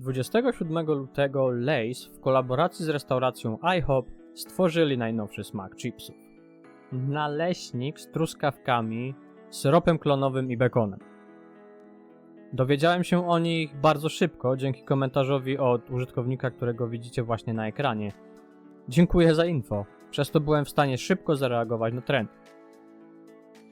27 lutego Lays w kolaboracji z restauracją IHOP stworzyli najnowszy smak chipsów. Naleśnik z truskawkami, syropem klonowym i bekonem. Dowiedziałem się o nich bardzo szybko dzięki komentarzowi od użytkownika, którego widzicie właśnie na ekranie. Dziękuję za info, przez to byłem w stanie szybko zareagować na trend.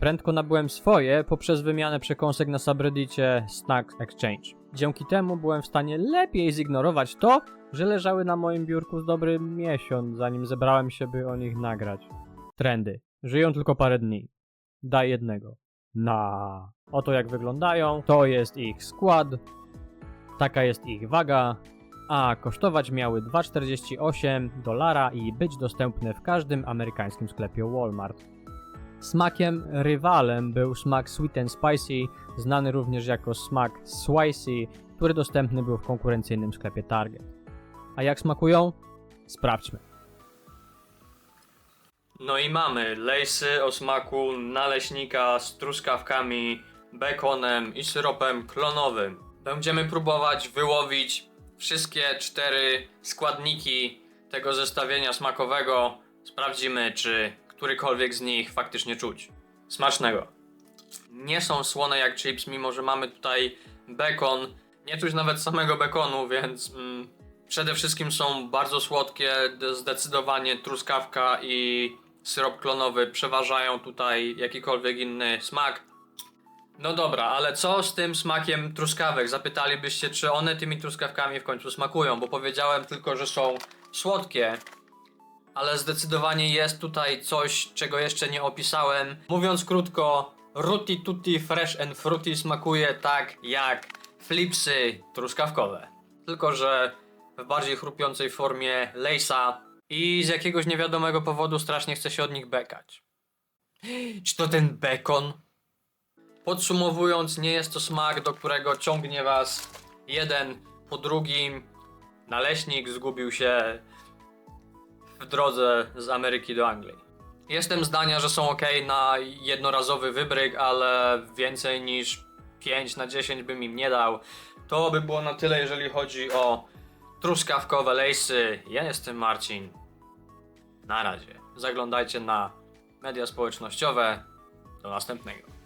Prędko nabyłem swoje poprzez wymianę przekąsek na subreddicie Snack Exchange. Dzięki temu byłem w stanie lepiej zignorować to, że leżały na moim biurku z dobry miesiąc, zanim zebrałem się, by o nich nagrać. Trendy. Żyją tylko parę dni. Daj jednego. Na. Oto jak wyglądają. To jest ich skład. Taka jest ich waga. A kosztować miały 2,48 dolara i być dostępne w każdym amerykańskim sklepie Walmart. Smakiem rywalem był smak Sweet and Spicy, znany również jako smak Spicy, który dostępny był w konkurencyjnym sklepie Target. A jak smakują? Sprawdźmy. No i mamy lejsy o smaku naleśnika z truskawkami, bekonem i syropem klonowym. Będziemy próbować wyłowić wszystkie cztery składniki tego zestawienia smakowego. Sprawdzimy, czy którykolwiek z nich faktycznie czuć. Smacznego. Nie są słone jak chips, mimo że mamy tutaj bekon. Nie czuć nawet samego bekonu, więc mm, przede wszystkim są bardzo słodkie. Zdecydowanie truskawka i syrop klonowy przeważają tutaj jakikolwiek inny smak. No dobra, ale co z tym smakiem truskawek? Zapytalibyście, czy one tymi truskawkami w końcu smakują, bo powiedziałem tylko, że są słodkie, ale zdecydowanie jest tutaj coś, czego jeszcze nie opisałem. Mówiąc krótko, Rutti Tutti Fresh and Fruity smakuje tak jak flipsy truskawkowe. Tylko, że w bardziej chrupiącej formie Lejsa i z jakiegoś niewiadomego powodu strasznie chce się od nich bekać. Czy to ten bekon? Podsumowując, nie jest to smak, do którego ciągnie was jeden po drugim. Naleśnik zgubił się w drodze z Ameryki do Anglii. Jestem zdania, że są ok na jednorazowy wybryk, ale więcej niż 5 na 10 bym im nie dał. To by było na tyle, jeżeli chodzi o truskawkowe lejsy. Ja jestem Marcin. Na razie. Zaglądajcie na media społecznościowe. Do następnego.